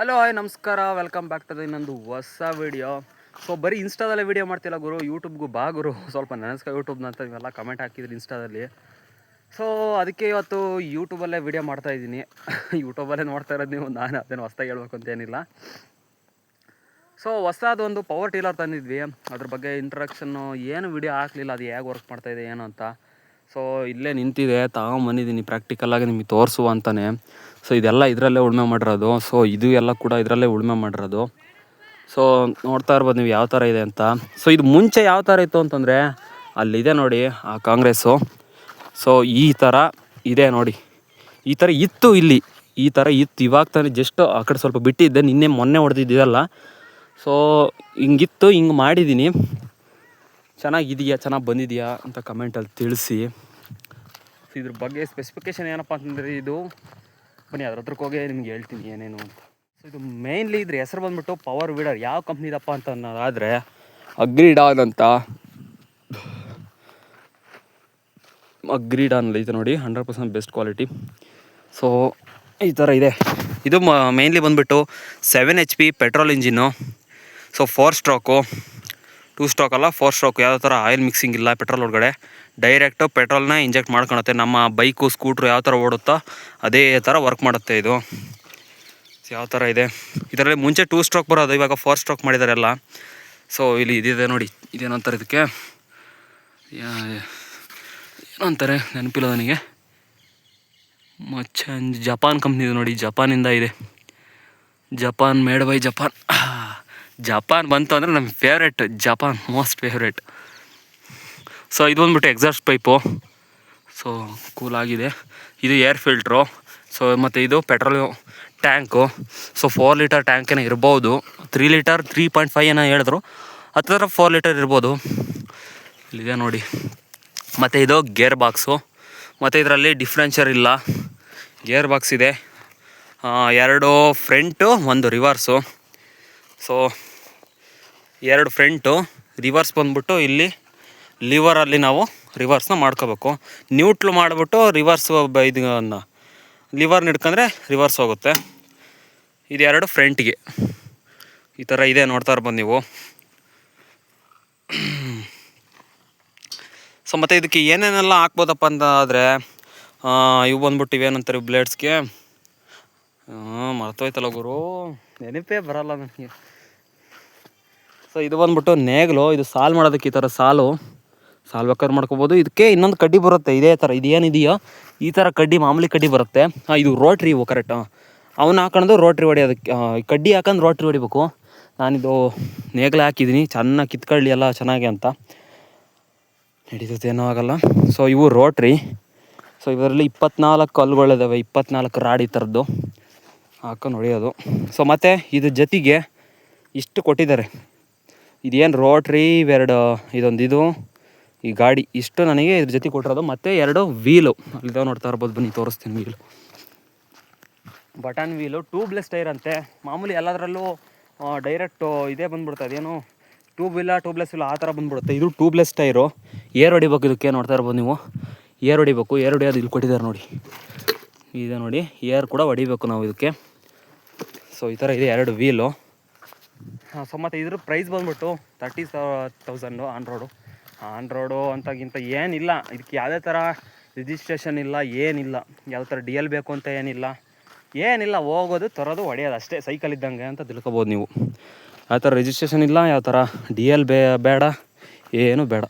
Hello hi ನಮಸ್ಕಾರ. Welcome back to ಇನ್ನೊಂದು ಹೊಸ ವಿಡಿಯೋ ಸೊ ಬರೀ ಇನ್ಸ್ಟಾದಲ್ಲೇ ವೀಡಿಯೋ ಮಾಡ್ತಿಲ್ಲ ಗುರು ಯೂಟ್ಯೂಬ್ಗೂ ಬಾ ಗುರು. ಸ್ವಲ್ಪ ನೆನೆಸ್ಕೊ ಯೂಟ್ಯೂಬ್ನ ಅಂತ ಇವೆಲ್ಲ ಕಮೆಂಟ್ ಹಾಕಿದ್ರಿ ಇನ್ಸ್ಟಾದಲ್ಲಿ ಸೊ ಅದಕ್ಕೆ ಇವತ್ತು ಯೂಟ್ಯೂಬಲ್ಲೇ ವೀಡಿಯೋ ಮಾಡ್ತಾ ಇದ್ದೀನಿ. ಯೂಟ್ಯೂಬಲ್ಲೇ ನೋಡ್ತಾ ಇರೋದು ನೀವು, ನಾನು ಅದೇನು ಹೊಸ್ದಾಗಿ ಹೇಳ್ಬೇಕು ಅಂತ ಏನಿಲ್ಲ. ಸೊ ಹೊಸದೊಂದು ಪವರ್ ಟೀಲರ್ ತಂದಿದ್ವಿ. ಅದ್ರ ಬಗ್ಗೆ ಇಂಟ್ರಡಕ್ಷನ್ನು ಏನು ವಿಡಿಯೋ ಹಾಕಲಿಲ್ಲ, ಅದು ಹೇಗೆ ವರ್ಕ್ ಮಾಡ್ತಾಯಿದೆ ಏನು ಅಂತ. ಸೊ ಇಲ್ಲೇ ನಿಂತಿದೆ ತಗೊಂಬಂದಿದ್ದೀನಿ ಪ್ರಾಕ್ಟಿಕಲಾಗಿ ನಿಮಗೆ ತೋರಿಸುವ ಅಂತಾನೆ. ಸೊ ಇದೆಲ್ಲ ಇದರಲ್ಲೇ ಉಳುಮೆ ಮಾಡಿರೋದು. ಸೊ ಇದು ಎಲ್ಲ ಕೂಡ ಇದರಲ್ಲೇ ಉಳುಮೆ ಮಾಡಿರೋದು. ಸೊ ನೋಡ್ತಾ ಇರ್ಬೋದು ನೀವು ಯಾವ ಥರ ಇದೆ ಅಂತ. ಸೊ ಇದು ಮುಂಚೆ ಯಾವ ಥರ ಇತ್ತು ಅಂತಂದರೆ, ಅಲ್ಲಿದೆ ನೋಡಿ ಆ ಕಾಂಗ್ರೆಸ್ಸು ಸೊ ಈ ಥರ ಇದೆ ನೋಡಿ. ಈ ಥರ ಇತ್ತು ಇಲ್ಲಿ. ಈ ಥರ ಇತ್ತು. ಇವಾಗ ತಾನೇ ಜಸ್ಟ್ ಆ ಕಡೆ ಸ್ವಲ್ಪ ಬಿಟ್ಟಿದ್ದೆ. ನಿನ್ನೆ ಮೊನ್ನೆ ಹೊಡೆದಿದ್ದೀವಲ್ಲ ಸೊ ಹಿಂಗಿತ್ತು, ಹಿಂಗೆ ಮಾಡಿದ್ದೀನಿ. ಚೆನ್ನಾಗಿದೆಯಾ? ಚೆನ್ನಾಗಿ ಬಂದಿದೆಯಾ ಅಂತ ಕಮೆಂಟಲ್ಲಿ ತಿಳಿಸಿ. ಸೊ ಇದ್ರ ಬಗ್ಗೆ ಸ್ಪೆಸಿಫಿಕೇಶನ್ ಏನಪ್ಪ ಅಂತಂದರೆ ಇದು, ಬನ್ನಿ ಅದ್ರ ಹತ್ರಕ್ಕೆ ಹೋಗಿ ನಿಮ್ಗೆ ಹೇಳ್ತೀನಿ ಏನೇನು ಅಂತ. ಸೊ ಇದು ಮೇಯ್ನ್ಲಿ ಇದ್ರ ಹೆಸರು ಬಂದ್ಬಿಟ್ಟು ಪವರ್ ವೀಡರ್ ಯಾವ ಕಂಪ್ನಿದಪ್ಪ ಅಂತ ಅನ್ನೋದಾದರೆ ಅಗ್ರಿಡಾನ್ ಅಂತ. ಅಗ್ರಿಡಾನ್ ಐತೆ ನೋಡಿ hundred percent best quality so ಈ ಥರ ಇದೆ. ಇದು ಮೇಯ್ನ್ಲಿ ಬಂದ್ಬಿಟ್ಟು seven H P petrol engine so four stroke two stroke ಅಲ್ಲ ಫೋರ್ ಸ್ಟ್ರೋಕ್ ಯಾವುದೇ ಥರ ಆಯಿಲ್ ಮಿಕ್ಸಿಂಗ್ ಇಲ್ಲ ಪೆಟ್ರೋಲ್ ಒಳಗಡೆ. ಡೈರೆಕ್ಟು ಪೆಟ್ರೋಲ್ನ ಇಂಜೆಕ್ಟ್ ಮಾಡ್ಕೊಳುತ್ತೆ ನಮ್ಮ ಬೈಕು ಸ್ಕೂಟ್ರ್ ಯಾವ ಥರ ಓಡುತ್ತೋ, ಅದೇ ಥರ ವರ್ಕ್ ಮಾಡುತ್ತೆ ಇದು. ಯಾವ ಥರ ಇದೆ? ಇದರಲ್ಲಿ ಮುಂಚೆ ಟೂ ಸ್ಟ್ರೋಕ್ ಬರೋದು, ಇವಾಗ ಫೋರ್ ಸ್ಟ್ರೋಕ್ ಮಾಡಿದ್ದಾರೆ ಎಲ್ಲ. ಸೊ ಇಲ್ಲಿ ಇದಿದೆ ನೋಡಿ ಇದೇನಂತಾರೆ ಇದಕ್ಕೆ. ಯಾ- ಏನೋ ಅಂತಾರೆ ನೆನಪಿಲ್ಲ ನನಗೆ. ಮಚ್ಚ ಜಪಾನ್ ಕಂಪ್ನಿದು ನೋಡಿ, ಜಪಾನಿಂದ ಇದೆ. Japan made by Japan. Japan ಬಂತು ಅಂದರೆ ನಮ್ಮ favourite Japan most favourite so ಇದು ಬಂದ್ಬಿಟ್ಟು ಎಕ್ಸಾಸ್ಟ್ ಪೈಪು ಸೊ ಆಗಿದೆ. ಇದು ಏರ್ ಫಿಲ್ಟ್ರು ಸೊ ಮತ್ತು ಇದು petrol tank so four litre tank ಏನೋ ಇರ್ಬೋದು. Three litre three point five ಏನೋ ಹೇಳಿದ್ರು. ಹತ್ತಿರ ಫೋರ್ ಲೀಟರ್ ಇರ್ಬೋದು. ಇಲ್ಲಿದೆ ನೋಡಿ. ಮತ್ತು ಇದು ಗೇರ್ ಬಾಕ್ಸು ಮತ್ತು ಇದರಲ್ಲಿ ಡಿಫ್ರೆನ್ಷರ್ ಇಲ್ಲ. ಗೇರ್ ಬಾಕ್ಸ್ ಇದೆ. ಎರಡು ಫ್ರಂಟು ಒಂದು ರಿವರ್ಸು ಸೊ ಎರಡು ಫ್ರಂಟು ರಿವರ್ಸ್ ಬಂದ್ಬಿಟ್ಟು ಇಲ್ಲಿ ಲಿವರಲ್ಲಿ ನಾವು ರಿವರ್ಸ್ನ ಮಾಡ್ಕೋಬೇಕು. ನ್ಯೂಟ್ಲು ಮಾಡಿಬಿಟ್ಟು ರಿವರ್ಸ್ ಇದನ್ನು ಲಿವರ್ನ ಹಿಡ್ಕೊಂಡ್ರೆ ರಿವರ್ಸ್ ಹೋಗುತ್ತೆ. ಇದು ಎರಡು ಫ್ರಂಟ್ಗೆ. ಈ ಥರ ಇದೆ ನೋಡ್ತಾ ಇರ್ಬೋದು ನೀವು. ಸೊ ಮತ್ತು ಇದಕ್ಕೆ ಏನೇನೆಲ್ಲ ಹಾಕ್ಬೋದಪ್ಪ ಅಂತ ಆದರೆ ಇವು ಬಂದ್ಬಿಟ್ಟು ಇವೇನಂತಾರೆ ಬ್ಲೇಡ್ಸ್ಗೆ ಮರ್ತೋಯ್ತಲ್ಲ ಗುರು. ನೆನಪೇ ಬರಲ್ಲ ನನಗೆ. ಸೊ ಇದು ಬಂದ್ಬಿಟ್ಟು ನೇಗ್ಲು, ಇದು ಸಾಲ್ ಮಾಡೋದಕ್ಕೆ ಈ ಥರ ಸಾಲು. ಸಾಲ್ ಬೇಕಾದ್ರೆ ಮಾಡ್ಕೋಬೋದು. ಇದಕ್ಕೆ ಇನ್ನೊಂದು ಕಡ್ಡಿ ಬರುತ್ತೆ, ಇದೇ ಥರ, ಇದೇನಿದೆಯೋ, ಈ ಥರ ಕಡ್ಡಿ, ಮಾಮೂಲಿ ಕಡ್ಡಿ ಬರುತ್ತೆ. ಹಾಂ, ಇದು ರೋಟ್ರಿ ಇವು ಕರೆಕ್ಟ್ ಅವನ್ನ ಹಾಕೊಂಡು ರೋಟ್ರಿ ಹೊಡಿಯೋದಕ್ಕೆ ಕಡ್ಡಿ ಹಾಕೊಂಡು ರೋಟ್ರಿ ಹೊಡಿಬೇಕು. ನಾನಿದು ನೇಗ್ಲು ಹಾಕಿದ್ದೀನಿ, ಚೆನ್ನಾಗಿ ಕಿತ್ಕೊಳ್ಳಿ ಎಲ್ಲ ಚೆನ್ನಾಗಿ ಅಂತ. ನಡೀತದೆ ಏನೂ ಆಗಲ್ಲ. ಸೊ ಇವು ರೋಟ್ರಿ. ಸೊ ಇದರಲ್ಲಿ ಇಪ್ಪತ್ನಾಲ್ಕು ಹಲ್ಗಳಿದ್ದಾವೆ ಇಪ್ಪತ್ನಾಲ್ಕು ರಾಡಿ ಥರದ್ದು. ಹಾಕೊಂಡು ಹೊಡೆಯೋದು. ಸೊ ಮತ್ತು ಇದ್ರ ಜೊತೆಗೆ ಇಷ್ಟು ಕೊಟ್ಟಿದ್ದಾರೆ. ಇದೇನು ರೋಟ್ರಿ ಇವೆರಡು, ಇದೊಂದು ಇದು. ಈ ಗಾಡಿ ಇಷ್ಟು ನನಗೆ ಇದ್ರ ಜೊತೆ ಕೊಟ್ಟಿರೋದು, ಮತ್ತು ಎರಡು ವೀಲು ಅಲ್ಲಿದ್ದಾವೆ ನೋಡ್ತಾ ಇರ್ಬೋದು ಬನ್ನಿ, ತೋರಿಸ್ತೀನಿ wheel button wheel tubeless tyre ಅಂತೆ. ಮಾಮೂಲಿ ಎಲ್ಲದರಲ್ಲೂ ಡೈರೆಕ್ಟು ಇದೇ ಬಂದ್ಬಿಡುತ್ತೆ, ಅದೇನು ಟ್ಯೂಬ್ ಇಲ್ಲ ಟ್ಯೂಬ್ಲೆಸ್ ಇಲ್ಲ, ಆ ಥರ ಬಂದ್ಬಿಡುತ್ತೆ. ಇದು ಟ್ಯೂಬ್ಲೆಸ್ ಟೈರು ಏರ್ ಹೊಡಿಬೇಕು ಇದಕ್ಕೆ, ನೋಡ್ತಾ ಇರ್ಬೋದು ನೀವು. ಏರ್ ಹೊಡಿಬೇಕು, ಏರ್ ಹೊಡಿಯೋದು ಇಲ್ಲಿ ಕೊಟ್ಟಿದ್ದಾರೆ ನೋಡಿ. ಇದೆ ನೋಡಿ, ಏರ್ ಕೂಡ ಹೊಡಿಬೇಕು ನಾವು ಇದಕ್ಕೆ. ಸೊ ಈ ಥರ ಇದೆ ಎರಡು ವೀಲು ಸೊ ಮತ್ತು ಇದ್ರ ಪ್ರೈಸ್ ಬಂದ್ಬಿಟ್ಟು thirty thousand on road on road ಅಂತಗಿಂತ ಏನಿಲ್ಲ. ಇದಕ್ಕೆ ಯಾವುದೇ ಥರ ರಿಜಿಸ್ಟ್ರೇಷನ್ ಇಲ್ಲ, ಏನಿಲ್ಲ. ಯಾವ ಥರ ಡಿ ಎಲ್ ಬೇಕು ಅಂತ ಏನಿಲ್ಲ. ಏನಿಲ್ಲ, ಹೋಗೋದು, ತರೋದು, ಹೊಡೆಯೋದು ಅಷ್ಟೇ. ಸೈಕಲ್ ಇದ್ದಂಗೆ ಅಂತ ತಿಳ್ಕೊಬೋದು ನೀವು. ಯಾವ ಥರ ರಿಜಿಸ್ಟ್ರೇಷನ್ ಇಲ್ಲ, ಯಾವ ಥರ ಡಿ ಎಲ್ ಬೇ, ಬೇಡ, ಏನು ಬೇಡ.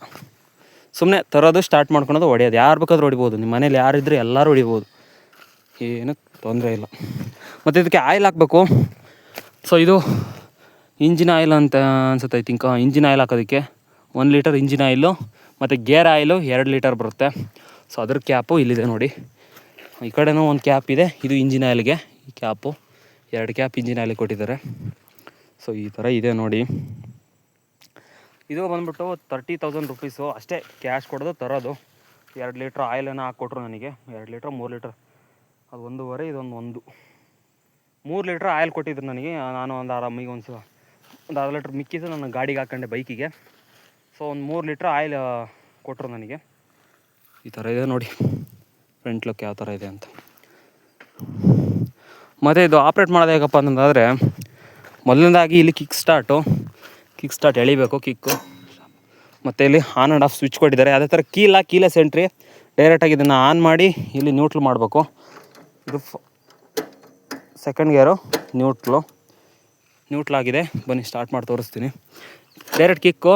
ಸುಮ್ಮನೆ ತರೋದು ಸ್ಟಾರ್ಟ್ ಮಾಡ್ಕೊಳೋದು, ಹೊಡೆಯೋದು. ಯಾರು ಬೇಕಾದ್ರೂ ಹೊಡಿಬೋದು. ನಿಮ್ಮ ಮನೇಲಿ ಯಾರಿದ್ರೆ ಎಲ್ಲರೂ ಹೊಡಿಬೋದು. ಏನು ತೊಂದರೆ ಇಲ್ಲ. ಮತ್ತು ಇದಕ್ಕೆ ಆಯಿಲ್ ಹಾಕಬೇಕು. ಸೊ ಇದು ಇಂಜಿನ್ ಆಯಿಲ್ ಅಂತ ಅನ್ಸುತ್ತೆ ಐ ತಿಂಕ್ ಇಂಜಿನ್ ಆಯಿಲ್ ಹಾಕೋದಕ್ಕೆ. ಒಂದು ಲೀಟರ್ ಇಂಜಿನ್ ಆಯಿಲು, ಮತ್ತು ಗೇರ್ ಆಯಿಲು ಎರಡು ಲೀಟರ್ ಬರುತ್ತೆ. ಸೊ ಅದ್ರ ಕ್ಯಾಪು ಇಲ್ಲಿದೆ ನೋಡಿ. ಈ ಕಡೆನೂ ಒಂದು ಕ್ಯಾಪ್ ಇದೆ, ಇದು ಇಂಜಿನ್ ಆಯಿಲ್ಗೆ. ಈ ಕ್ಯಾಪು, ಎರಡು ಕ್ಯಾಪ್ ಇಂಜಿನ್ ಆಯಿಲ್ ಕೊಟ್ಟಿದ್ದಾರೆ. ಸೊ ಈ ಥರ ಇದೆ ನೋಡಿ. ಇದು ಬಂದ್ಬಿಟ್ಟು ತರ್ಟಿ ತೌಸಂಡ್ ರುಪೀಸು ಅಷ್ಟೇ ಕ್ಯಾಶ್ ಕೊಡೋದು, ತರೋದು. ಎರಡು ಲೀಟ್ರ್ ಆಯಿಲನ್ನು ಹಾಕ್ಕೊಟ್ರು ನನಗೆ. ಎರಡು ಲೀಟ್ರ್, ಮೂರು ಲೀಟ್ರ್. ಅದು ಒಂದೂವರೆ, ಇದೊಂದು ಒಂದು. ಮೂರು ಲೀಟ್ರ್ ಆಯಿಲ್ ಕೊಟ್ಟಿದ್ರು ನನಗೆ. ನಾನು ಒಂದು ಆರಾಮಿಗೆ ಒಂದು ಒಂದು ಅರ್ಧ ಲೀಟ್ರ್ ಮಿಕ್ಕಿದ್ದು ನನ್ನ ಗಾಡಿಗೆ ಹಾಕೊಂಡೆ ಬೈಕಿಗೆ. ಸೊ ಒಂದು ಮೂರು ಲೀಟ್ರ್ ಆಯಿಲ್ ಕೊಟ್ಟರು ನನಗೆ. ಈ ಥರ ಇದೆ ನೋಡಿ. ಫ್ರಂಟ್ ಲುಕ್ ಯಾವ ಥರ ಇದೆ ಅಂತ. ಮತ್ತು ಇದು ಆಪ್ರೇಟ್ ಮಾಡೋದು ಹೇಗಪ್ಪ ಅಂತಂದಾದರೆ ಮೊದಲನೇದಾಗಿ ಇಲ್ಲಿ ಕಿಕ್ ಸ್ಟಾರ್ಟು ಕಿಕ್ ಸ್ಟಾರ್ಟ್ ಎಳಿಬೇಕು ಕಿಕ್ಕು ಮತ್ತು ಇಲ್ಲಿ ಆನ್ ಆ್ಯಂಡ್ ಆಫ್ ಸ್ವಿಚ್ ಕೊಟ್ಟಿದ್ದಾರೆ. ಅದೇ ಥರ ಕೀಲ ಕೀಲ ಸೆಂಟ್ರಿ ಡೈರೆಕ್ಟಾಗಿ ಇದನ್ನು ಆನ್ ಮಾಡಿ ಇಲ್ಲಿ ನ್ಯೂಟ್ಲ್ ಮಾಡಬೇಕು. ಇದು ಸೆಕೆಂಡ್ ಗೇರು ನ್ಯೂಟ್ಲು ನ್ಯೂಟ್ಲ್ ಆಗಿದೆ. ಬನ್ನಿ ಸ್ಟಾರ್ಟ್ ಮಾಡಿ ತೋರಿಸ್ತೀನಿ. ಡೈರೆಕ್ಟ್ ಕಿಕ್ಕು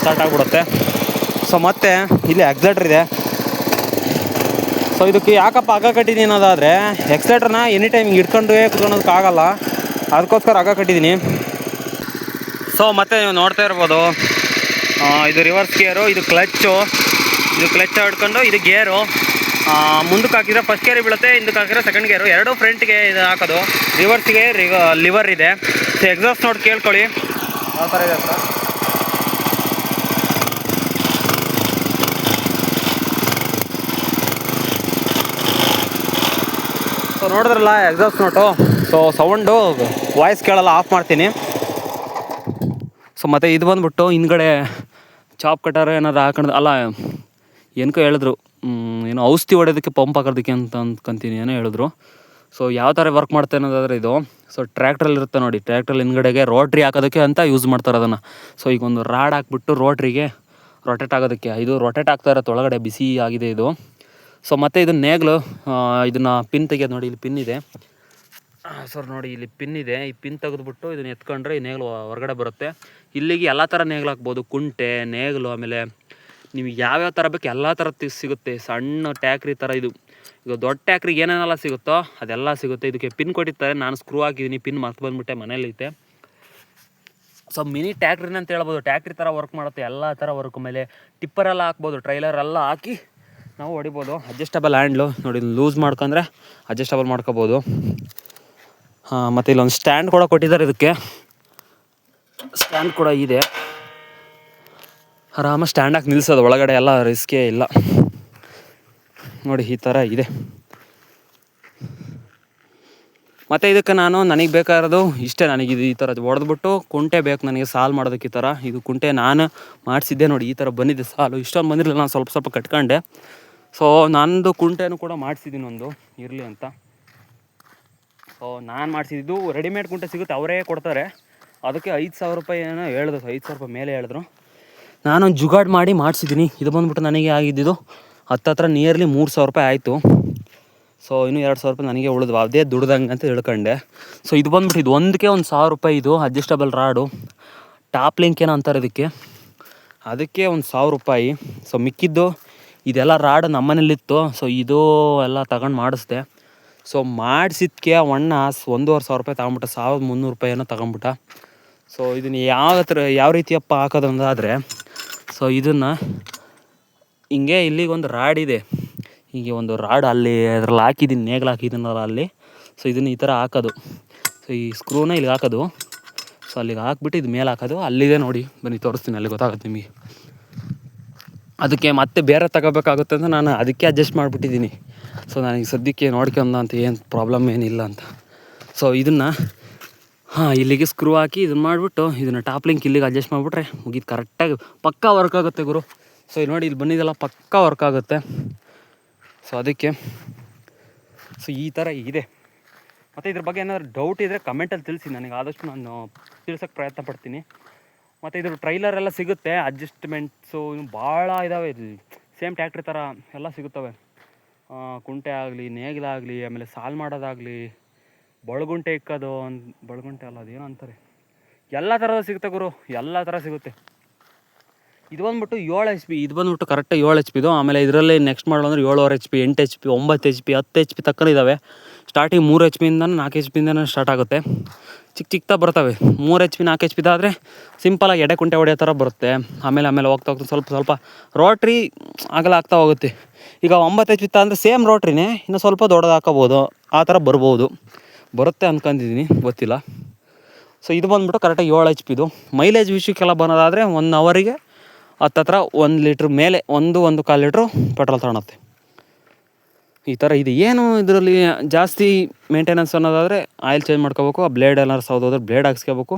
ಸ್ಟಾರ್ಟ್ ಆಗಿಬಿಡುತ್ತೆ. ಸೊ ಮತ್ತೆ ಇಲ್ಲಿ ಎಕ್ಸಲೇಟ್ರ್ ಇದೆ. ಸೊ ಇದಕ್ಕೆ ಯಾಕಪ್ಪ ಹಗ್ಗ ಕಟ್ಟಿದ್ದೀನಿ ಅನ್ನೋದಾದರೆ ಎಕ್ಸೈಟ್ರನ್ನ ಎನಿ ಟೈಮ್ ಹಿಡ್ಕೊಂಡು ಕುತ್ಕೊಳೋದಕ್ಕಾಗಲ್ಲ ಅದಕ್ಕೋಸ್ಕರ ಹಗ್ಗ ಕಟ್ಟಿದ್ದೀನಿ ಸೊ ಮತ್ತೆ ನೀವು ನೋಡ್ತಾ ಇರ್ಬೋದು ಇದು ರಿವರ್ಸ್ ಗೇರು ಇದು ಕ್ಲಚ್ಚು ಇದು ಕ್ಲಚ್ ಹಿಡ್ಕೊಂಡು, ಇದು ಗೇರು ಮುಂದಕ್ಕೆ ಹಾಕಿದ್ರೆ ಫಸ್ಟ್ ಗೇರ್ ಬೀಳುತ್ತೆ, ಹಿಂದಕ್ಕೆ ಹಾಕಿದ್ರೆ ಸೆಕೆಂಡ್ ಗೇರು ಎರಡು ಫ್ರಂಟ್ಗೆ ಇದು ಹಾಕೋದು. ರಿವರ್ಸ್ಗೆ ಲಿವರ್ ಇದೆ. ಸೊ ಎಕ್ಸಾಸ್ಟ್ ನೋಡಿ ಕೇಳ್ಕೊಳ್ಳಿ. ಯಾವ ಥರ ಇದೆ ಸರ್ ಸೊ ನೋಡಿದ್ರಲ್ಲ exhaust note so sound voice ಕೇಳಲ್ಲ ಆಫ್ ಮಾಡ್ತೀನಿ. ಸೊ ಮತ್ತು ಇದು ಬಂದ್ಬಿಟ್ಟು ಹಿಂದ್ಗಡೆ ಚಾಪ್ ಕಟರ್ ಏನಾದ್ರು ಹಾಕೊಂಡು ಅಲ್ಲ, ಏನಕ್ಕೋ ಹೇಳಿದ್ರು. ಏನೋ ಔಷಧಿ ಹೊಡೆಯೋದಕ್ಕೆ ಪಂಪ್ ಹಾಕೋದಕ್ಕೆ ಅಂತ ಅಂದ್ಕೊಂತೀನಿ ಏನೋ ಹೇಳಿದ್ರು. ಸೊ ಯಾವ ಥರ ವರ್ಕ್ ಮಾಡ್ತಾ ಅನ್ನೋದಾದ್ರೆ ಇದು. ಸೊ ಟ್ರ್ಯಾಕ್ಟ್ರಲ್ಲಿ ಇರುತ್ತೆ ನೋಡಿ ಟ್ರ್ಯಾಕ್ಟ್ರಲ್ಲಿ ಹಿಂದ್ಗಡೆಗೆ ರೋಟ್ರಿ ಹಾಕೋದಕ್ಕೆ ಅಂತ ಯೂಸ್ ಮಾಡ್ತಾರೆ ಅದನ್ನು. ಸೊ ಈಗ ಒಂದು ರಾಡ್ ಹಾಕ್ಬಿಟ್ಟು ರೋಟ್ರಿಗೆ ರೊಟೇಟ್ ಆಗೋದಕ್ಕೆ ಇದು ರೊಟೇಟ್ ಆಗ್ತಾ ಇರತ್ತೆ ಒಳಗಡೆ ಬಿಸಿ ಆಗಿದೆ ಇದು. ಸೊ ಮತ್ತು ಇದು ನೇಗ್ಲು ಇದನ್ನು ಪಿನ್ ತೆಗೆಯೋದು ನೋಡಿ, ಇಲ್ಲಿ ಪಿನ್ ಇದೆ. ಸರ್ ನೋಡಿ, ಇಲ್ಲಿ ಪಿನ್ ಇದೆ. ಈ ಪಿನ್ ತೆಗೆದುಬಿಟ್ಟು ಇದನ್ನ ಎತ್ಕೊಂಡ್ರೆ ಈ ನೇಗ್ಲು ಹೊರಗಡೆ ಬರುತ್ತೆ. ಇಲ್ಲಿಗೆ ಎಲ್ಲ ಥರ ನೇಗ್ಲು ಹಾಕ್ಬೋದು. ಕುಂಟೆ, ನೇಗ್ಲು, ಆಮೇಲೆ ನೀವು ಯಾವ್ಯಾವ ಥರ ಬೇಕು ಎಲ್ಲ ಥರ ಸಿಗುತ್ತೆ. ಸಣ್ಣ ಟ್ಯಾಕ್ರಿ ಥರ ಇದು. ಈಗ ದೊಡ್ಡ ಟ್ಯಾಕ್ರಿಗೆ ಏನೇನೆಲ್ಲ ಸಿಗುತ್ತೋ ಅದೆಲ್ಲ ಸಿಗುತ್ತೆ. ಇದಕ್ಕೆ ಪಿನ್ ಕೊಟ್ಟಿರ್ತಾರೆ. ನಾನು ಸ್ಕ್ರೂ ಹಾಕಿದ್ದೀನಿ ಪಿನ್ ಮರ್ತು ಬಂದ್ಬಿಟ್ಟೆ. ಮನೇಲೈತೆ ಸೊ ಮಿನಿ ಟ್ಯಾಕ್ಟ್ರಿನ ಅಂತ ಹೇಳ್ಬೋದು. ಟ್ಯಾಕ್ಟ್ರಿ ಥರ ವರ್ಕ್ ಮಾಡುತ್ತೆ. ಎಲ್ಲ ಥರ ವರ್ಕ್ ಮೇಲೆ ಟಿಪ್ಪರ್ ಎಲ್ಲ ಹಾಕ್ಬೋದು. ಟ್ರೈಲರ್ ಎಲ್ಲ ಹಾಕಿ ನಾವು ಹೊಡಿಬೋದು. ಅಡ್ಜಸ್ಟಬಲ್ ಹ್ಯಾಂಡ್ಲು ನೋಡಿ ಲೂಸ್ ಮಾಡ್ಕೊಂಡ್ರೆ ಅಡ್ಜಸ್ಟಬಲ್ ಮಾಡ್ಕೋಬೋದು. ಹಾಂ, ಮತ್ತು ಇಲ್ಲೊಂದು ಸ್ಟ್ಯಾಂಡ್ ಕೂಡ ಕೊಟ್ಟಿದ್ದಾರೆ ಇದಕ್ಕೆ. ಸ್ಟ್ಯಾಂಡ್ ಕೂಡ ಇದೆ. ಆರಾಮ ಸ್ಟ್ಯಾಂಡ್ ಹಾಕಿ ನಿಲ್ಸೋದು. ಒಳಗಡೆ ಎಲ್ಲ ರಿಸ್ಕೇ ಇಲ್ಲ. ನೋಡಿ, ಈ ಥರ ಇದೆ. ಮತ್ತು ಇದಕ್ಕೆ ನಾನು ನನಗೆ ಬೇಕಾಗಿರೋದು ಇಷ್ಟೇ. ನನಗೆ ಇದು ಈ ಥರ ಹೊಡೆದ್ಬಿಟ್ಟು ಕುಂಟೆ ಬೇಕು ನನಗೆ, ಸಾಲು ಮಾಡೋದಕ್ಕೆ ಈ ಥರ ಇದು ಕುಂಟೆ ನಾನು ಮಾಡಿಸಿದ್ದೆ ನೋಡಿ, ಈ ಥರ ಬಂದಿದೆ ಸಾಲು. ಇಷ್ಟೊಂದು ಬಂದಿರಲಿಲ್ಲ, ನಾನು ಸ್ವಲ್ಪ ಸ್ವಲ್ಪ ಕಟ್ಕೊಂಡೆ. ಸೊ ನಂದು ಕುಂಟೆನೂ ಕೂಡ ಮಾಡಿಸಿದ್ದೀನಿ ಒಂದು. ಇರಲಿ ಅಂತ. ಸೊ ನಾನು ಮಾಡಿಸಿದ್ದು ರೆಡಿಮೇಡ್ ಕುಂಟೆ ಸಿಗುತ್ತೆ, ಅವರೇ ಕೊಡ್ತಾರೆ. ಅದಕ್ಕೆ ಐದು ಸಾವಿರ ರೂಪಾಯಿ ಏನೋ ಹೇಳಿದ್ರು, ಐದು ಸಾವಿರ ರೂಪಾಯಿ ಮೇಲೆ ಹೇಳಿದ್ರು. ನಾನೊಂದು ಜುಗಾಡ್ ಮಾಡಿ ಮಾಡಿಸಿದ್ದೀನಿ. ಇದು ಬಂದ್ಬಿಟ್ಟು ನನಗೆ ಆಗಿದ್ದಿದ್ದು ಹತ್ತತ್ರ ನಿಯರ್ಲಿ ಮೂರು ಸಾವಿರ ರೂಪಾಯಿ ಆಯಿತು. ಸೊ ಇನ್ನೂ ಎರಡು ಸಾವಿರ ರೂಪಾಯಿ ನನಗೆ ಉಳಿದ್ವು. ಅದೇ ದುಡ್ದಂಗೆ ಅಂತ ತಿಳ್ಕೊಂಡೆ ಸೊ ಇದು ಬಂದ್ಬಿಟ್ಟು ಇದು ಒಂದಕ್ಕೆ ಒಂದು ಸಾವಿರ ರೂಪಾಯಿ ಇದು ಅಡ್ಜಸ್ಟಬಲ್ ರಾಡು ಟಾಪ್ ಲಿಂಕ್ ಏನೋ ಅಂತಾರೆ ಇದಕ್ಕೆ. ಅದಕ್ಕೆ ಒಂದು ಸಾವಿರ ರೂಪಾಯಿ. ಸೊ ಮಿಕ್ಕಿದ್ದು ಇದೆಲ್ಲ ರಾಡ್ ನಮ್ಮನೇಲಿತ್ತು. ಸೊ ಇದು ಎಲ್ಲ ತಗೊಂಡು ಮಾಡಿಸ್ದೆ. ಸೊ ಮಾಡಿಸಿದ್ಕೆ ಒಣ್ಣ ಒಂದೂವರೆ ಸಾವಿರ ರೂಪಾಯಿ ತಗೊಂಬಿಟ್ಟ ಸಾವಿರದ ಮುನ್ನೂರು ರೂಪಾಯಿ ಏನೋ ತಗೊಂಬಿಟ್ಟ ಸೊ ಇದನ್ನು ಯಾವ ಹತ್ರ ಯಾವ ರೀತಿಯಪ್ಪ ಹಾಕೋದು ಅಂದಾದರೆ ಸೊ ಇದನ್ನು ಹಿಂಗೆ ಇಲ್ಲಿಗೆ ಒಂದು ರಾಡ್ ಇದೆ. ಹೀಗೆ ಒಂದು ರಾಡ್ ಅಲ್ಲಿ, ಅದ್ರಲ್ಲಿ ಹಾಕಿದ್ದೀನಿ ನೇಗ್ಲು ಹಾಕಿದ್ದೀನಲ್ಲ ಅಲ್ಲಿ. ಸೊ ಇದನ್ನು ಈ ಥರ ಹಾಕೋದು. ಸೊ ಈ ಸ್ಕ್ರೂನ ಇಲ್ಲಿಗೆ ಹಾಕೋದು. ಸೊ ಅಲ್ಲಿಗೆ ಹಾಕ್ಬಿಟ್ಟು ಇದು ಮೇಲೆ ಹಾಕೋದು. ಅಲ್ಲಿದೆ ನೋಡಿ, ಬನ್ನಿ ತೋರಿಸ್ತೀನಿ ಅಲ್ಲಿ ಗೊತ್ತಾಗುತ್ತೆ ನಿಮಗೆ. ಅದಕ್ಕೆ ಮತ್ತೆ ಬೇರೆ ತಗೋಬೇಕಾಗುತ್ತೆ ಅಂತ ನಾನು ಅದಕ್ಕೆ ಅಡ್ಜಸ್ಟ್ ಮಾಡಿಬಿಟ್ಟಿದ್ದೀನಿ. ಸೊ ನನಗೆ ಸದ್ಯಕ್ಕೆ ನೋಡ್ಕೊಂಡ ಅಂತ ಏನು ಪ್ರಾಬ್ಲಮ್ ಏನಿಲ್ಲ ಅಂತ. ಸೊ ಇದನ್ನು ಹಾಂ, ಇಲ್ಲಿಗೆ ಸ್ಕ್ರೂ ಹಾಕಿ ಇದನ್ನ ಮಾಡಿಬಿಟ್ಟು ಇದನ್ನು ಟಾಪ್ ಲಿಂಕ್ ಇಲ್ಲಿಗೆ ಅಡ್ಜಸ್ಟ್ ಮಾಡಿಬಿಟ್ರೆ ಮುಗಿದು ಕರೆಕ್ಟಾಗಿ ಪಕ್ಕಾ ವರ್ಕ್ ಆಗುತ್ತೆ ಗುರು. ಸೊ ಇಲ್ಲಿ ನೋಡಿ ಇಲ್ಲಿ ಬಂದಿದ್ದೆಲ್ಲ ಪಕ್ಕಾ ವರ್ಕ್ ಆಗುತ್ತೆ. ಸೊ ಅದಕ್ಕೆ ಸೊ ಈ ಥರ ಇದೆ. ಮತ್ತು ಇದ್ರ ಬಗ್ಗೆ ಏನಾದರೂ ಡೌಟ್ ಇದ್ದರೆ ಕಮೆಂಟಲ್ಲಿ ತಿಳಿಸಿ, ನನಗೆ ಆದಷ್ಟು ನಾನು ತಿಳ್ಸೋಕ್ಕೆ ಪ್ರಯತ್ನ ಪಡ್ತೀನಿ. ಮತ್ತು ಇದ್ರ ಟ್ರೈಲರ್ ಎಲ್ಲ ಸಿಗುತ್ತೆ ಅಡ್ಜಸ್ಟ್ಮೆಂಟ್ಸು ಭಾಳ ಇದಾವೆ ಇದು ಸೇಮ್ ಟ್ಯಾಕ್ಟ್ರಿ ಥರ ಎಲ್ಲ ಸಿಗುತ್ತವೆ. ಕುಂಟೆ ಆಗಲಿ, ನೇಗಿಲಾಗಲಿ, ಆಮೇಲೆ ಸಾಲ್ ಮಾಡೋದಾಗಲಿ ಬಳಗುಂಟೆ ಇಕ್ಕೋದು ಅನ್, ಬಳಗುಂಟೆ ಅಲ್ಲ, ಅದೇನೋ ಅಂತಾರೆ. ಎಲ್ಲ ಥರದ ಸಿಗುತ್ತೆ ಗುರು, ಎಲ್ಲ ಥರ ಸಿಗುತ್ತೆ. ಇದು ಬಂದ್ಬಿಟ್ಟು ಏಳು ಎಚ್ ಪಿ ಇದು ಬಂದ್ಬಿಟ್ಟು ಕರೆಕ್ಟಾಗಿ ಏಳು ಎಚ್ ಪಿದು ಆಮೇಲೆ ಇದರಲ್ಲಿ ನೆಕ್ಸ್ಟ್ ಮಾಡಲು ಅಂದ್ರೆ ಏಳುವರೆ ಎಚ್ ಪಿ ಎಂಟು ಎಚ್ ಪಿ ಒಂಬತ್ತು ಎಚ್ ಪಿ ಹತ್ತು ಎಚ್ ಪಿ ತಕ್ಕನ ಇದ್ದಾವೆ ಸ್ಟಾರ್ಟಿಂಗ್ ಮೂರು ಎಚ್ ಪಿಯಿಂದ ನಾಲ್ಕು ಎಚ್ ಪಿಯಿಂದನೂ ಸ್ಟಾರ್ಟ್ ಆಗುತ್ತೆ. ಚಿಕ್ಕ ಚಿಕ್ಕದಾಗ ಬರ್ತವೆ. ಮೂರು ಎಚ್ ಪಿ ನಾಲ್ಕು ಎಚ್ ಪಿದಾದರೆ ಸಿಂಪಲಾಗಿ ಎಡೆ ಕುಂಟೆ ಹೊಡೆಯೋ ಥರ ಬರುತ್ತೆ. ಆಮೇಲೆ ಆಮೇಲೆ ಹೋಗ್ತಾ ಹೋಗ್ತಾ ಸ್ವಲ್ಪ ಸ್ವಲ್ಪ ರೋಟ್ರಿ ಆಗಲ ಆಗ್ತಾ ಹೋಗುತ್ತೆ. ಈಗ ಒಂಬತ್ತು ಎಚ್ ಪಿ ಅಂದರೆ ಸೇಮ್ ರೋಟ್ರಿನೇ ಇನ್ನು ಸ್ವಲ್ಪ ದೊಡ್ಡದು ಹಾಕೋಬೋದು ಆ ಥರ ಬರ್ಬೋದು. ಬರುತ್ತೆ ಅಂದ್ಕೊಂಡಿದ್ದೀನಿ ಗೊತ್ತಿಲ್ಲ. ಸೊ ಇದು ಬಂದುಬಿಟ್ಟು ಕರೆಕ್ಟಾಗಿ ಏಳು ಎಚ್ ಪಿದು ಮೈಲೇಜ್ ವಿಷಯಕ್ಕೆಲ್ಲ ಬರೋದಾದರೆ ಒನ್ ಅವರಿಗೆ ಹತ್ತತ್ರ ಒಂದು ಲೀಟ್ರ್ ಮೇಲೆ ಒಂದು ಒಂದು ಕಾಲು ಲೀಟ್ರು ಪೆಟ್ರೋಲ್ ತಗೊಳುತ್ತೆ. ಈ ಥರ ಇದು. ಏನು ಇದರಲ್ಲಿ ಜಾಸ್ತಿ ಮೇಂಟೆನೆನ್ಸ್ ಅನ್ನೋದಾದರೆ ಆಯಿಲ್ ಚೇಂಜ್ ಮಾಡ್ಕೋಬೇಕು, ಆ ಬ್ಲೇಡ್ ಏನಾರು ಸೌದೋದ್ರೆ ಬ್ಲೇಡ್ ಹಾಕ್ಸ್ಕೋಬೇಕು.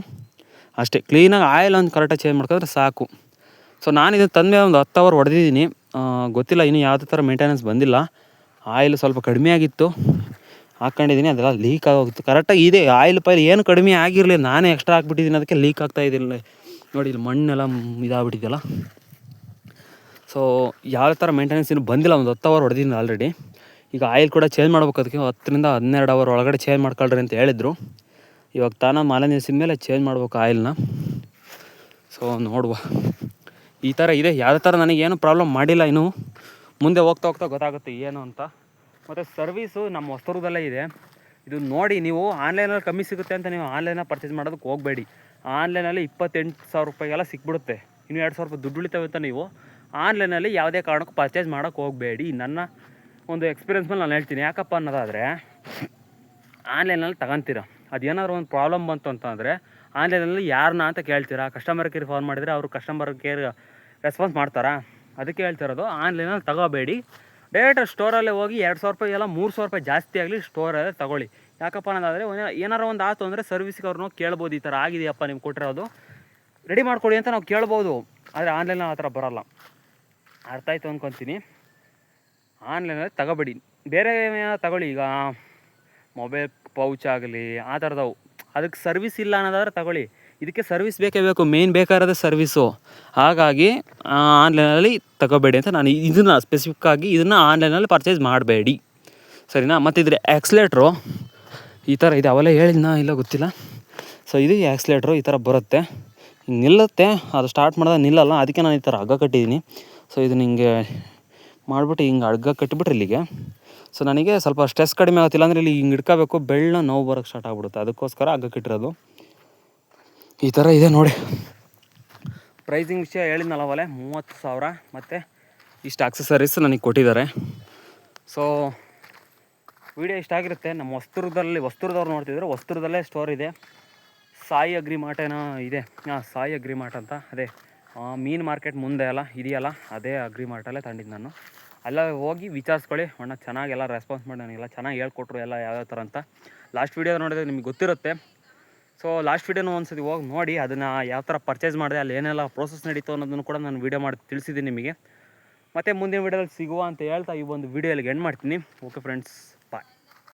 ಅಷ್ಟೇ ಕ್ಲೀನಾಗಿ ಆಯಿಲ್ ಒಂದು ಕರೆಕ್ಟಾಗಿ ಚೇಂಜ್ ಮಾಡ್ಕೊಂಡ್ರೆ ಸಾಕು. ಸೊ ನಾನು ಇದನ್ನು ತಂದೆ ಒಂದು ಹತ್ತು ಅವರ್ ಹೊಡೆದಿದ್ದೀನಿ. ಗೊತ್ತಿಲ್ಲ, ಇನ್ನು ಯಾವುದೇ ಥರ ಮೇಂಟೆನೆನ್ಸ್ ಬಂದಿಲ್ಲ. ಆಯಿಲ್ ಸ್ವಲ್ಪ ಕಡಿಮೆ ಆಗಿತ್ತು. ಹಾಕ್ಕೊಂಡಿದ್ದೀನಿ ಅದೆಲ್ಲ ಲೀಕ್ ಆಗೋಗುತ್ತೆ. ಕರೆಕ್ಟಾಗಿ ಇದೆ ಆಯಿಲ್ ಪೈಲ್ ಏನು ಕಡಿಮೆ ಆಗಿರಲಿಲ್ಲ, ನಾನೇ ಎಕ್ಸ್ಟ್ರಾ ಹಾಕ್ಬಿಟ್ಟಿದ್ದೀನಿ, ಅದಕ್ಕೆ ಲೀಕ್ ಆಗ್ತಾ ಇದಿಲ್ಲ ನೋಡಿ, ಇಲ್ಲಿ ಮಣ್ಣೆಲ್ಲ ಇದಾಗ್ಬಿಟ್ಟಿದೆಯಲ್ಲ. ಸೊ ಯಾವ ಥರ ಮೇಂಟೆನೆನ್ಸ್ ಇನ್ನು ಬಂದಿಲ್ಲ, ಒಂದು ಹತ್ತು ಅವರ್ ಹೊಡೆದಿದ್ದೀನಿ ಆಲ್ರೆಡಿ ಈಗ ಆಯಿಲ್ ಕೂಡ ಚೇಂಜ್ ಮಾಡ್ಬೇಕು ಅದಕ್ಕೆ, ಹತ್ತರಿಂದ ಹನ್ನೆರಡು ಅವರ್ ಒಳಗಡೆ ಚೇಂಜ್ ಮಾಡ್ಕೊಳ್ರಿ ಅಂತ ಹೇಳಿದ್ರು. ಇವಾಗ ತಾನ ಮಾಲೆ ನಿಲ್ಸಿದ ಮೇಲೆ ಚೇಂಜ್ ಮಾಡ್ಬೇಕು ಆಯಿಲ್ನ ಸೊ ನೋಡುವ. ಈ ಥರ ಇದೆ ಯಾವ ಥರ ನನಗೇನು ಪ್ರಾಬ್ಲಮ್ ಮಾಡಿಲ್ಲ ಇನ್ನು. ಮುಂದೆ ಹೋಗ್ತಾ ಹೋಗ್ತಾ ಗೊತ್ತಾಗುತ್ತೆ, ಏನು ಅಂತ. ಮತ್ತು ಸರ್ವೀಸು ನಮ್ಮ ಹೊಸದುರ್ಗದಲ್ಲೇ ಇದೆ. ಇದು ನೋಡಿ ನೀವು ಆನ್ಲೈನಲ್ಲಿ ಕಮ್ಮಿ ಸಿಗುತ್ತೆ ಅಂತ ನೀವು ಆನ್ಲೈನಲ್ಲಿ ಪರ್ಚೇಸ್ ಮಾಡೋದಕ್ಕೆ ಹೋಗಬೇಡಿ. ಆನ್ಲೈನಲ್ಲಿ ಇಪ್ಪತ್ತೆಂಟು ಸಾವಿರ ರೂಪಾಯಿಗೆಲ್ಲ ಸಿಕ್ಬಿಡುತ್ತೆ. ಇನ್ನು ಎರಡು ಸಾವಿರ ರೂಪಾಯಿ ದುಡ್ಡು ಉಳಿತಾವೆ ಅಂತ ನೀವು ಆನ್ಲೈನಲ್ಲಿ ಯಾವುದೇ ಕಾರಣಕ್ಕೂ ಪರ್ಚೇಸ್ ಮಾಡೋಕ್ಕೆ ಹೋಗಬೇಡಿ. ನನ್ನ ಒಂದು ಎಕ್ಸ್ಪೀರಿಯನ್ಸ್ ಮೇಲೆ ನಾನು ಹೇಳ್ತೀನಿ. ಯಾಕಪ್ಪ ಅನ್ನೋದಾದರೆ, ಆನ್ಲೈನಲ್ಲಿ ತಗೊಂತೀರ. ಅದೇನಾದ್ರು ಒಂದು ಪ್ರಾಬ್ಲಮ್ ಬಂತು ಅಂತಂದರೆ ಆನ್ಲೈನಲ್ಲಿ ಯಾರನ್ನ ಅಂತ ಕೇಳ್ತೀರಾ? ಕಸ್ಟಮರ್ ಕೇರ್ ಫೋನ್ ಮಾಡಿದರೆ ಅವರು ಕಸ್ಟಮರ್ ಕೇರ್ ರೆಸ್ಪಾನ್ಸ್ ಮಾಡ್ತಾರಾ? ಅದಕ್ಕೆ ಹೇಳ್ತಿರೋದು, ಆನ್ಲೈನಲ್ಲಿ ತಗೋಬೇಡಿ. ಡೈರೆಕ್ಟ್ ಸ್ಟೋರಲ್ಲೇ ಹೋಗಿ ಎರಡು ಸಾವಿರ ರೂಪಾಯಿ ಎಲ್ಲ ಮೂರು ಸಾವಿರ ರೂಪಾಯಿ ಜಾಸ್ತಿ ಆಗಲಿ ಸ್ಟೋರಲ್ಲೇ ತಗೊಳ್ಳಿ. ಯಾಕಪ್ಪ ಅನ್ನೋದಾದರೆ ಏನಾರು ಒಂದು ಆಯ್ತು ಅಂದರೆ ಸರ್ವಿಸ್ಗೆ ಅವ್ರನ್ನ ಕೇಳ್ಬೋದು, ಈ ಥರ ಆಗಿದೆಯಪ್ಪ ನಿಮ್ಗೆ ಕೊಟ್ಟಿರೋದು. ರೆಡಿ ಮಾಡ್ಕೊಡಿ ಅಂತ ನಾವು ಕೇಳ್ಬೋದು, ಆದರೆ ಆನ್ಲೈನಲ್ಲಿ ಆ ಥರ ಬರೋಲ್ಲ. ಅರ್ಥ ಆಯ್ತು ಅಂದ್ಕೊತೀನಿ ಆನ್ಲೈನಲ್ಲಿ ತಗೋಬೇಡಿ. ಬೇರೆ ತಗೊಳ್ಳಿ, ಈಗ ಮೊಬೈಲ್ ಪೌಚ್ ಆಗಲಿ, ಆ ಥರದವು. ಅದಕ್ಕೆ ಸರ್ವಿಸ್ ಇಲ್ಲ ಅನ್ನೋದಾದ್ರೆ ತಗೊಳ್ಳಿ. ಇದಕ್ಕೆ ಸರ್ವಿಸ್ ಬೇಕೇ ಬೇಕು ಮೇನ್ ಬೇಕಾಗಿರೋದೇ ಸರ್ವಿಸು ಹಾಗಾಗಿ ಆನ್ಲೈನಲ್ಲಿ ತಗೋಬೇಡಿ ಅಂತ ನಾನು ಇದನ್ನು ಸ್ಪೆಸಿಫಿಕ್ಕಾಗಿ ಇದನ್ನು ಆನ್ಲೈನಲ್ಲಿ ಪರ್ಚೇಸ್ ಮಾಡಬೇಡಿ. ಸರಿನಾ? ಮತ್ತು ಇದ್ರ ಆ್ಯಕ್ಸ್ಲೇಟ್ರು ಈ ಥರ ಇದೆ. ಅವೆಲ್ಲ ಹೇಳಿದ್ನಾ ಇಲ್ಲ ಗೊತ್ತಿಲ್ಲ. ಸೊ ಇದು ಆ್ಯಕ್ಸ್ಲೇಟ್ರು ಈ ಥರ ಬರುತ್ತೆ. ಹಿಂಗೆ ನಿಲ್ಲುತ್ತೆ. ಅದು ಸ್ಟಾರ್ಟ್ ಮಾಡಿದಾಗ ನಿಲ್ಲಲ್ಲ. ಅದಕ್ಕೆ ನಾನು ಈ ಥರ ಹಗ್ಗ ಕಟ್ಟಿದ್ದೀನಿ. ಸೊ ಇದು ನಿಮಗೆ ಮಾಡಿಬಿಟ್ಟು ಹಿಂಗೆ ಹಗ್ಗ ಕಟ್ಟಿಬಿಟ್ರೆ ಇಲ್ಲಿಗೆ. ಸೊ ನನಗೆ ಸ್ವಲ್ಪ ಸ್ಟ್ರೆಸ್ ಕಡಿಮೆ ಆಗುತ್ತಿಲ್ಲ ಅಂದರೆ ಇಲ್ಲಿ ಹಿಂಗೆ ಹಿಡ್ಕೋಬೇಕು. ಬೆಳ್ಳ ನೋವು ಬರೋಕ್ಕೆ ಸ್ಟಾರ್ಟ್ ಆಗಿಬಿಡುತ್ತೆ. ಅದಕ್ಕೋಸ್ಕರ ಹಗ್ಗ ಕಟ್ಟಿರೋದು. ಈ ಥರ ಇದೆ ನೋಡಿ. ಪ್ರೈಸಿಂಗ್ ವಿಷಯ ಹೇಳಿದ್ನಲ್ಲ ಬಲೆ ಮೂವತ್ತು ಸಾವಿರ. ಮತ್ತು ಇಷ್ಟು ಆಕ್ಸಸರೀಸ್ ನನಗೆ ಕೊಟ್ಟಿದ್ದಾರೆ. ಸೊ ವಿಡಿಯೋ ಇಷ್ಟ ಆಗಿರುತ್ತೆ. ನಮ್ಮ ವಸ್ತುರದಲ್ಲಿ, ವಸ್ತುರದವ್ರು ನೋಡ್ತಿದ್ರೆ ವಸ್ತುರದಲ್ಲೇ ಸ್ಟೋರ್ ಇದೆ. ಸಾಯಿ ಅಗ್ರಿ ಮಾರ್ಟ್ ಏನೋ ಇದೆ. ಹಾಂ, ಸಾಯಿ ಅಗ್ರಿ ಮಾರ್ಟ್ ಅಂತ. ಅದೇ ಮೀನು ಮಾರ್ಕೆಟ್ ಮುಂದೆ ಅಲ್ಲ, ಇದೆಯಲ್ಲ, ಅದೇ ಅಗ್ರಿ ಮಾರ್ಟಲ್ಲೇ ತಂದಿದ್ದು ನಾನು. ಅಲ್ಲ, ಹೋಗಿ ವಿಚಾರಿಸ್ಕೊಳ್ಳಿ. ಅಣ್ಣ ಚೆನ್ನಾಗೆಲ್ಲ ರೆಸ್ಪಾನ್ಸ್ ಮಾಡಿ ನನಗೆಲ್ಲ ಚೆನ್ನಾಗಿ ಹೇಳ್ಕೊಟ್ರು ಎಲ್ಲ ಯಾವ್ಯಾವ ಥರ ಅಂತ. ಲಾಸ್ಟ್ ವೀಡಿಯೋ ನೋಡಿದ್ರೆ ನಿಮಗೆ ಗೊತ್ತಿರುತ್ತೆ. ಸೊ ಲಾಸ್ಟ್ ವೀಡಿಯೋನು ಒಂದ್ಸತಿ ಹೋಗಿ ನೋಡಿ, ಅದನ್ನು ಯಾವ ಥರ ಪರ್ಚೇಸ್ ಮಾಡಿದೆ, ಅಲ್ಲಿ ಏನೆಲ್ಲ ಪ್ರೋಸೆಸ್ ನಡೀತು ಅನ್ನೋದನ್ನು ಕೂಡ ನಾನು ವೀಡಿಯೋ ಮಾಡಿ ತಿಳಿಸಿದ್ದೀನಿ ನಿಮಗೆ. ಮತ್ತು ಮುಂದಿನ ವೀಡಿಯೋದಲ್ಲಿ ಸಿಗುವ ಅಂತ ಹೇಳ್ತಾ ಈ ಒಂದು ವೀಡಿಯೋ ಎಲ್ಲಿಗೆ ಎಂಡ್ ಮಾಡ್ತೀನಿ. Okay friends